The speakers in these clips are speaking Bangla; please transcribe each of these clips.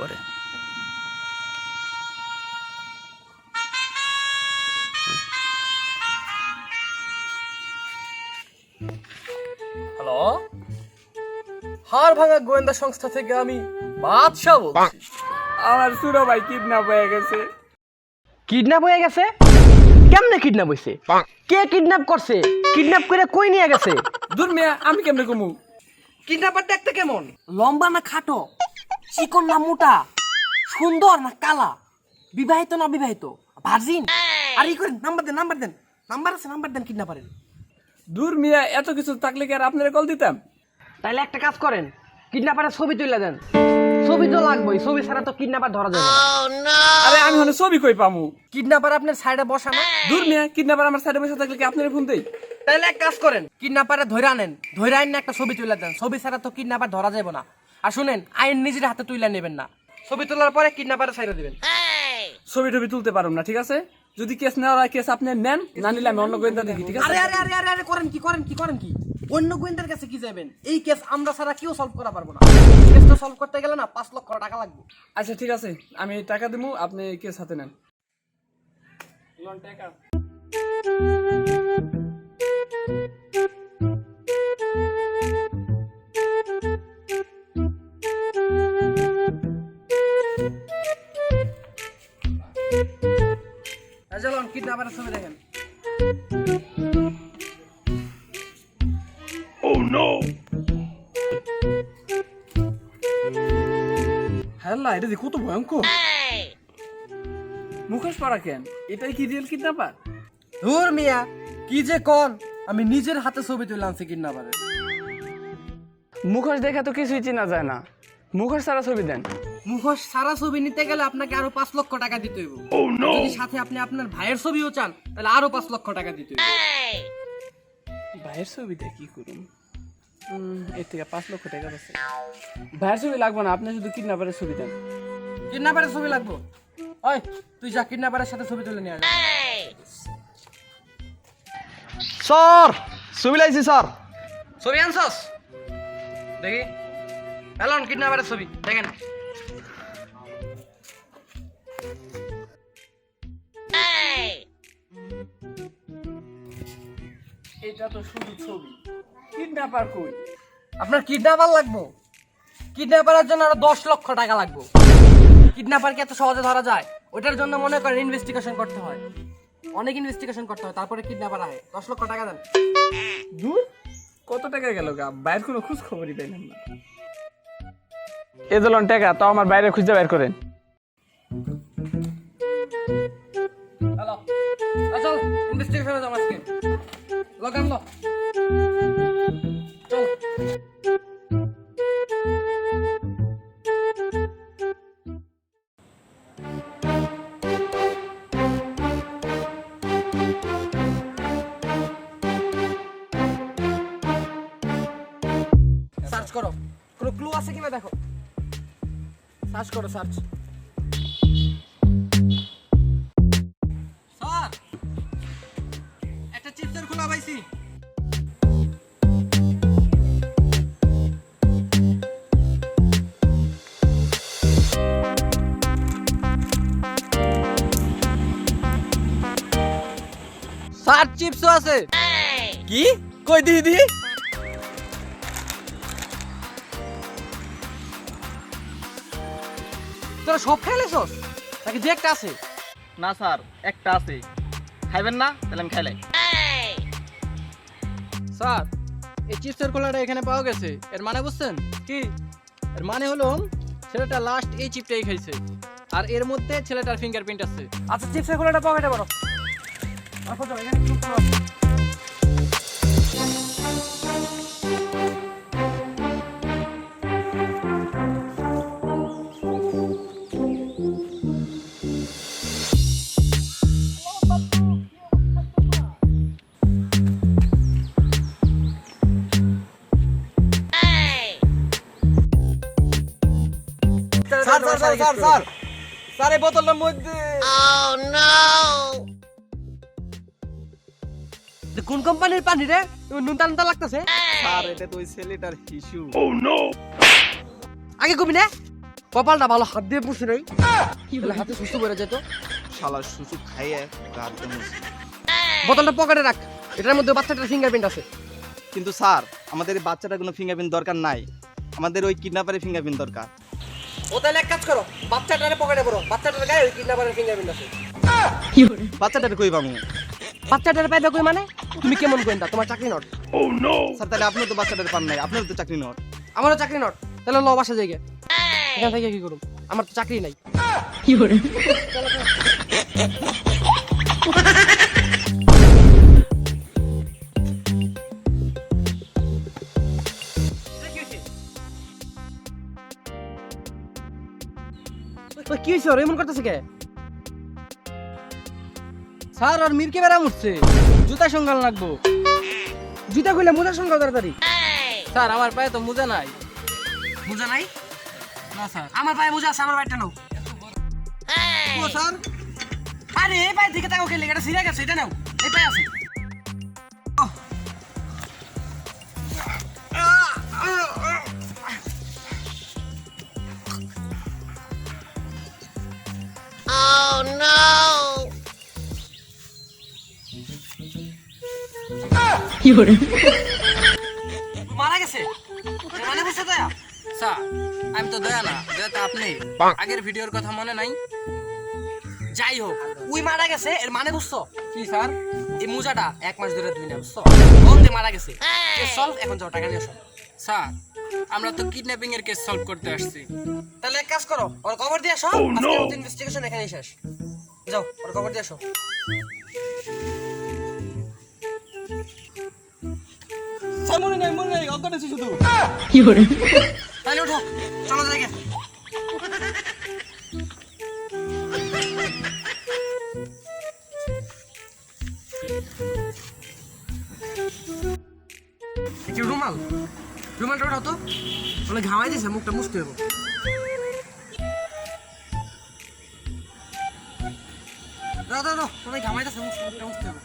করে হ্যালো? ভাঙা গোয়েন্দা সংস্থা থেকে আমি বাদশাহ বলছি। আমার সুরো ভাই কিডন্যাপ হয়ে গেছে। কিডন্যাপ হয়ে গেছে? কেমনে কিডন্যাপ হইছে? কে কিডন্যাপ করছে? কিডন্যাপ করে কই নিয়ে গেছে? দূর মিয়া আমি কেমনে কমু? কিডন্যাপার দেখতে কেমন? লম্বা না খাটো? চিকন না মোটা সুন্দর না কালা? বিবাহিত না বিবাহিত ভার্জিন? আর ই করেন নাম্বার দেন নাম্বার দেন। নাম্বার আছে নাম্বার দেন কিডন্যাপারের। দূর মিয়া এত কিছু থাকলে কি আর আপনারা কল দিতাম? তাহলে একটা কাজ করেন কিডন্যাপারের ছবি তুলে দেন। ছবি তো লাগবেই ছবি ছাড়া তো কিডন্যাপার ধরা যাবে আরে আমি হলে ছবি কই পামু? কিডন্যাপার আপনার সাইডে বসা না? দূর মিয়া কিডন্যাপার আমার সাইডে বসে থাকলে কি আপনারা ফোন দেই? তাহলে এক কাজ করেন কিডন্যাপারে ধরে আনেন ধরে আইন একটা ছবি তুলে দেন। ছবি ছাড়া তো কিডন্যাপার ধরা যাবে না। আর শুনেন আইন নিজের হাতে তুলে নেবেন না। ছবি তোলার পরে কিডন্যাপারে সাইডে দিবেন। ছবি টবি তুলতে পারুম না ঠিক আছে? যদি কেস নেওয়ার হয় কেস আপনি নেন না নিলে আমি অন্য গোয়েন্দা দেখি ঠিক আছে? আরে আরে আরে আরে আরে করেন কি করেন কি করেন কি? অন্য গোয়েন্দার কাছে কি যাবেন এই কেস আমরা ছাড়া কেউ সলভ করা পারব না। কেসটা সলভ করতে গেলে না পাঁচ লক্ষ টাকা লাগবে। আচ্ছা ঠিক আছে আমি টাকা দেবো আপনি কেস হাতে নেন। লোন কিডন্যাপারের ছবি দেখেন। হ্যাঁ এটা দেখো তো ভয়ঙ্কর। মুখোশ পরা কেন এটাই কি রিয়েল কিডন্যাপার ধুর মিয়া কি যে কোন আমি নিজের হাতে ছবি তুলে আনছি কিডন্যাপারের মুখোশ দেখে তো কিছুই চেনা যায় না। মুখোশ ছাড়া ছবি দেন। মুখোশ সারা ছবি নিতে গেলে আপনাকে আরও পাঁচ লক্ষ টাকা দিতে হইব। যদি সাথে আপনি আপনার ভাইয়ের ছবিও চান তাহলে আরও পাঁচ লক্ষ টাকা দিতে হইব। ভাইয়ের ছবিটা কি করুন এর থেকে পাঁচ লক্ষ টাকা আছে ভাইয়ের ছবি লাগবে না আপনি শুধু কিডন্যাপারের ছবি দেন। কিডন্যাপারের ছবি লাগবো? ওই তুই যা কিডন্যাপারের সাথে ছবি তুলে নিয়ে আয়। স্যার ছবি লাইছি স্যার ছবি আনছস? দেখি। এলন কিডন্যাপারের ছবি দেখেন। এটা তো শুধু ছবি। কিডন্যাপার কই? আপনার কিডন্যাপার লাগবো? কিডন্যাপারের জন্য আরও দশ লক্ষ টাকা লাগবো। কিডন্যাপারকে এত সহজে ধরা যায়? ওটার জন্য মনে করেন ইনভেস্টিগেশন করতে হয়। অনেক ইনভেস্টিগেশন করতে হয় তারপরে কিডন্যাপার আহে। দশ লক্ষ টাকা দেন। দূর? কত টাকা গেল গা? বাইরের কোনো খোঁজ খবরই পাইলাম না। এ দলন টাকা তাও আমার বাইরে খুঁজে বের করেন। হ্যালো। চল ইনভেস্টিগেশনে আজকে লগান। সার্চ করো। কোনো ক্লু আছে কিনা দেখো? সার্চ করো সার্চ স্যার চিপসও আছে। কি? কই দিহি তোরা সব খেলেছস নাকি যে একটা আছে? না স্যার একটা আছে। খাইবেন না তাহলে আমি খাইলাই স্যার এই চিপসের খোলাটা এখানে পাওয়া গেছে। এর মানে বুঝছেন? কি? এর মানে হলো ছেলেটা লাস্ট এই চিপটাই খাইছে। আর এর মধ্যে ছেলেটার ফিঙ্গারপ্রিন্ট আছে। আচ্ছা চিপসের খোলাটা পকেটে বড়। Sir sir sir sir sir. এই বোতলের মধ্যে। কোন কোম্পানির পানি রে? নুনতা নুনতা লাগতেছে। স্যার এটা তো ওই ছেলেটার হিসু আগে কবি না। কপালটা ভালো হাত দিয়ে পুষে নাই। হাতে সুস্থ করে যেত শালা সুসু খাইয়ে রাত বোতলটা পকেটে রাখ। এটার মধ্যে বাচ্চাটার ফিঙ্গারপ্রিন্ট আছে। কিন্তু স্যার আমাদের এই বাচ্চাটার কোনো ফিঙ্গারপ্রিন্ট দরকার নাই। আমাদের ওই কিডন্যাপারের ফিঙ্গারপ্রিন্ট দরকার। ও তাহলে এক কাজ করো বাচ্চাটারে পকেটে পড়ো বাচ্চাটার গায়ে ওই কিডন্যাপারের ফিঙ্গারপ্রিন্ট আছে। বাচ্চাটার কই পাবো? বাচ্চাটার পাইবে কই মানে? তুমি কেমন গোয়েন্দা? তোমার চাকরি নট। ও নো স্যার তাহলে আপনিও তো বাচ্চাটার পান নাই আপনারও তো চাকরি নট। আমারও চাকরি নট তাহলে ল বাসা যাই গে। এখান থেকে কি করুম? আমার তো চাকরি নাই। ওই কি হয়েছে ওর? এমন করতেছে কে? স্যার, আর মিরকে বেড়া উঠছে জুতা সংগাল লাগবো। জুতা খুলে মোজা সংগাল তাড়াতাড়ি। স্যার, আমার পায়ে তো মোজা নাই। মোজা নাই? না, স্যার। আমার পায়ে মোজা আছে, আমার পায়েটা নাও ও, স্যার। আরে, এই পায়ে দিকে তাকাও খেলে এটা সিরিয়া গেছে, এটা নাও। এই পায়ে আছে। মারা গেছে? মানে বুঝছে দয়া। স্যার আমি তো দয়া না দয়া তো আপনি। আগের ভিডিওর কথা মনে নাই? যাই হোক উই মারা গেছে এর মানে বুঝছ? কি স্যার? এই মোজাটা এক মাস ধরে ধুই না বুঝছ? বন্ধে মারা গেছে? সলভ এখন যাও টাকা নিয়ে এসো স্যার আমরা তো কিডন্যাপিং এর কেস সলভ করতে আসছি। তাহলে এক কাজ করো ওর কভার দিয়ে আসো আজকে ইনভেস্টিগেশন এখানেই শেষ। যাও ওর কভার দিয়ে আসো। স্যার মনে নাই মনে নাই অজ্ঞান আছি শুধু। তাহলে চলো জায়গা একটু রুমাল? রুমালটা ওঠাও তো? অনেক ঘামাই দিছে মুখটা মুছতে হবে। দাও দাও ঘামাই দিছে মুখটা মুছতে হবে।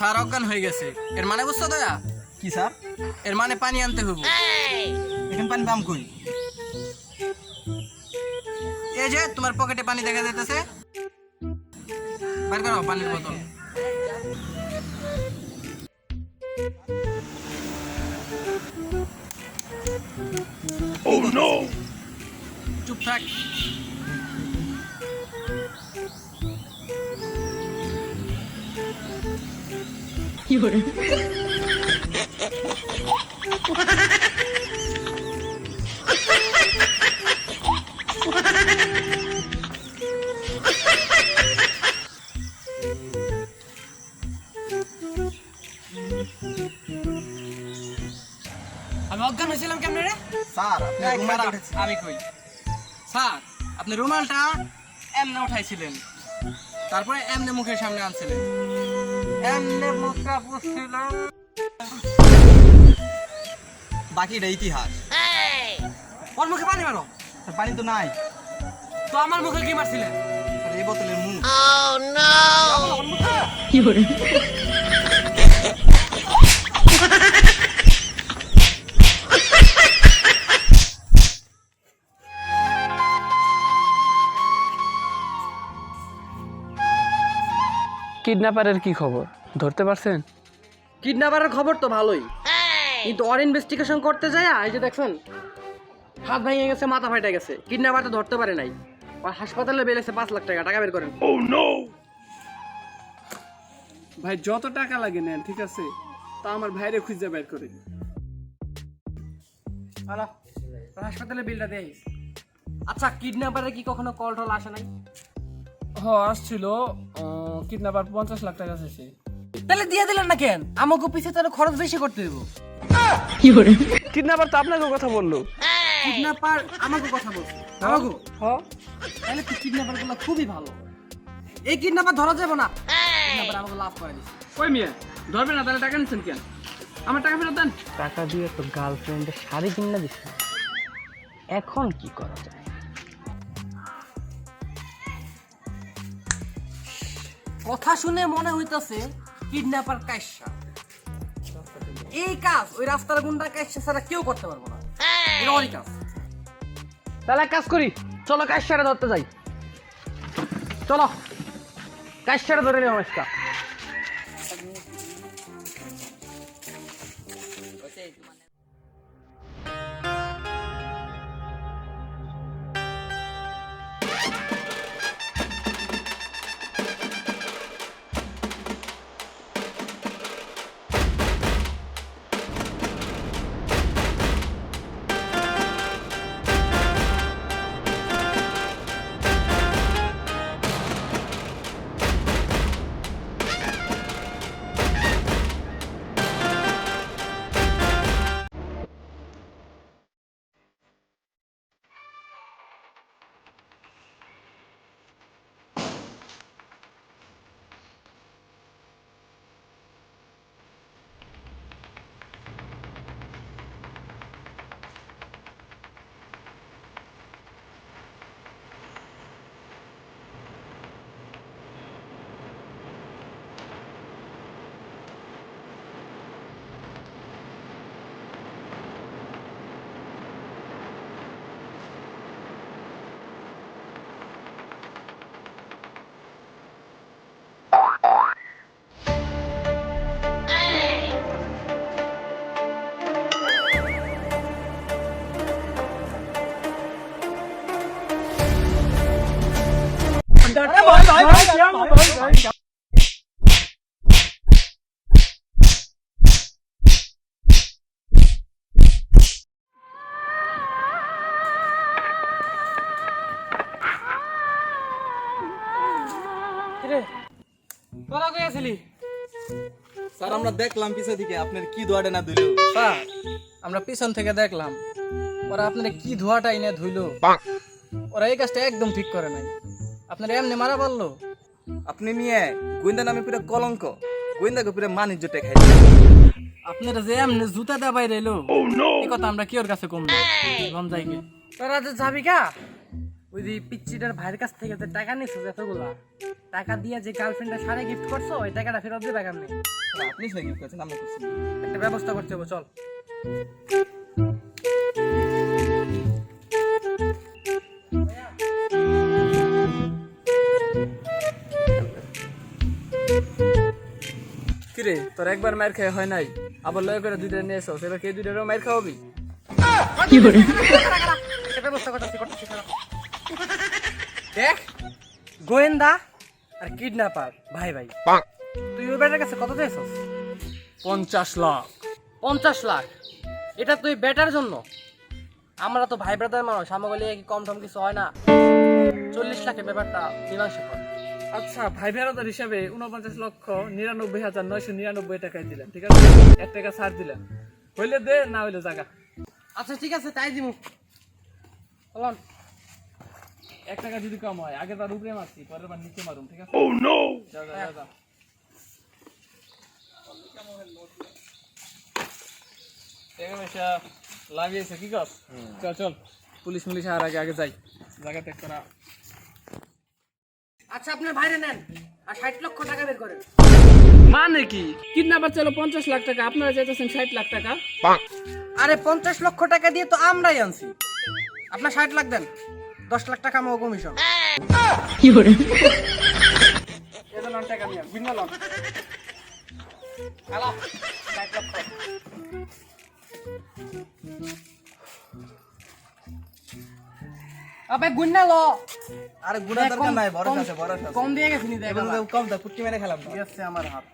স্যার অজ্ঞান হয়ে গেছে। এর মানে বুঝছ দয়া? কি স্যার? এর মানে পানি আনতে হইব। এখন পানি পাম কই? এই যে তোমার পকেটে পানি দেখা যাইতেছে। বার করো পানির বোতল। চুপ থাক। আমি অজ্ঞান হয়েছিলাম কেমনে রে? স্যার উঠেছেন। আমি কই? স্যার আপনি রুমালটা এমনে উঠাইছিলেন। তারপরে এমনে মুখের সামনে আনছিলেন। এমনে মুখটা পুষছিলেন বাকিটা ইতিহাস। ওর মুখে পানি মারো। স্যার পানি তো নাই। তো আমার মুখে কি মারছিলেন স্যার এই বোতলের মুখ। কিডন্যাপারের কি খবর? ধরতে পারছেন? কিডন্যাপারের খবর তো ভালোই। কিন্তু ওর ইনভেস্টিগেশন করতে যায় এই যে দেখছেন হাত ভেঙে গেছে মাথা ফাটে গেছে। কিডন্যাপার তো ধরতে পারে নাই। আর হাসপাতালে বেড়েছে পাঁচ লাখ টাকা টাকা বের করেন। ও নো ভাই যত টাকা লাগে নেন ঠিক আছে? তা আমার ভাইরে খুঁজে বের করে হ্যালো হাসপাতালে বিলটা দেয় আচ্ছা কিডন্যাপারের কি কখনো কল টল আসে নাই? হ আসছিল। কিডন্যাপার পঞ্চাশ লাখ টাকা চাইছে। তাহলে দিয়ে দিলেন না কেন? আমাকে পিছিয়ে তাহলে খরচ বেশি করতে দেবো কিডন্যাপার তো আপনাকে কথা বলল। কিডন্যাপার আমাকে কথা বলছে। আমাকে? হ। তাহলে কিডন্যাপারগুলো খুবই ভালো। এই কিডন্যাপার ধরা যাবে না। কিডন্যাপার আমাকে লাভ করে দিচ্ছে ওই মিয়া? ধরবে না তাহলে টাকা নিচ্ছেন কেন? আমার টাকা ফেরত দেন। টাকা দিয়ে তো গার্লফ্রেন্ডের শাড়ি কিনা দিছে। এখন কি করা যায়? কথা শুনে মনে হইতাছে কিডন্যাপার কাইসা। এই কাজ ওই রাস্তার গুন্ডা কাইসা ছাড়া কেউ করতে পারব না। এটা কাজ। তাহলে কাজ করি চলো কাজটা ধরতে যাই। চলো কাজটা ধরে নেওয়া তোরা কই আছিলি স্যার আমরা দেখলাম পিছে থেকে আপনার কি দোয়াটা না দিল স্যার আমরা পিছন থেকে দেখলাম। ওরা আপনারা কি ধোয়াটা এনে ধুইলো? ওরা এই কাজটা একদম ঠিক করে নাই। আপনারা এমনি মারা পারল? আপনি নিয়ে গোয়েন্দা নামে পুরো কলঙ্ক। গোয়েন্দাকে পুরো মানিজ্যটা খাই আপনারা যে এমনি জুতা দেওয়া বাইরে এই কথা আমরা কি ওর কাছে কম কম যাই তোরা যে যাবি কা ওই যে পিচ্চিটার ভাইয়ের কাছ থেকে যে টাকা নিছো এতগুলা। টাকা দিয়ে যে গার্লফ্রেন্ডের শাড়ি গিফট করছ ওই টাকাটা ফেরত দিবে কেমনে? আপনি সে কি করছেন আমরা করছি। একটা ব্যবস্থা করতে হবে চল। কিরে তোর একবার মার খেয়ে হয় নাই? আবার লয় করে দুইটা নিয়ে এসো এবার কে দুইটারও মার খাওয়াবি? একটা ব্যবস্থা করতেছি করতেছি দেখ গোয়েন্দা। আর কিডন্যাপার ভাই ভাই। তুই ওই বেটার কাছে কত দিয়েছস পঞ্চাশ লাখ। পঞ্চাশ লাখ? এটা তুই বেটার জন্য। আমরা তো ভাই ব্রাদার মানুষ আমাকে লিয়ে কি কম টম কিছু হয় না? চল্লিশ লাখের ব্যাপারটা মীমাংসা কর। আচ্ছা ভাই ভেড়াদার হিসাবে উনপঞ্চাশ লক্ষ নিরানব্বই হাজার নয়শো নিরানব্বই টাকায় দিলেন ঠিক আছে? এক টাকা ছাড় দিলেন। হইলে দে না হইলে জায়গা আচ্ছা ঠিক আছে তাই দিব এক টাকা যদি কম হয় আগে তার উপরে মারছি পরের বার নিচে মারুম ঠিক আছে? যা যা যা, যা। টাকা পয়সা লাগিয়েছে কি কর? চল চল। পুলিশ মুলিশ আর আগে আগে যাই। জায়গা ত্যাগ করা। আচ্ছা আপনার বাইরে নেন আর ষাট লক্ষ টাকা বের করেন। মানে কি? কিডন্যাপার চলো পঞ্চাশ লাখ টাকা আপনারা চাইতেছেন ষাট লাখ টাকা। আরে পঞ্চাশ লক্ষ টাকা দিয়ে তো আমরাই আনছি। আপনার ষাট লাখ দেন। দশ লাখ টাকা আমার কমিশন আবে গুন্না ল। আরে গুড়া দরকার নাই ভরসা আছে ভরসা আছে। কম দিয়ে গেছিনি দেখ কম দাও পুটকি মেরে খেলাম ঠিক আছে আমার হাত।